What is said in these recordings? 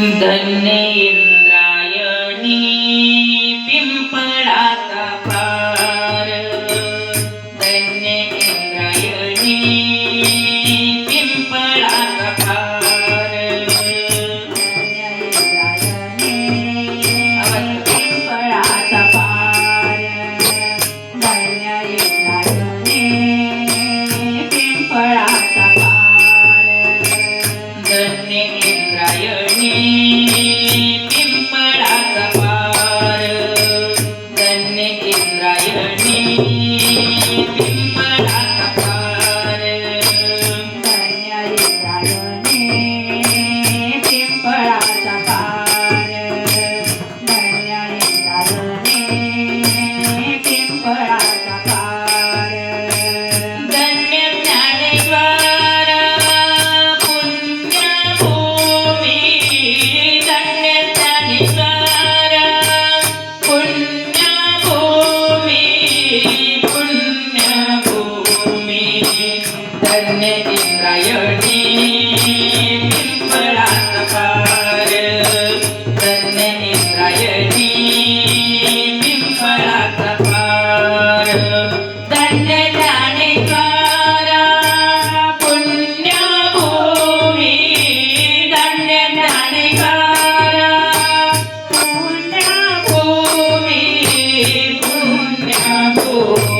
धन्येंद्रायणी पिंपळाचा पार. धन्येंद्रायणी पिंपळाचा पार. धन्येंद्रायणी पिंपळाचा पार. amor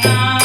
Krishna.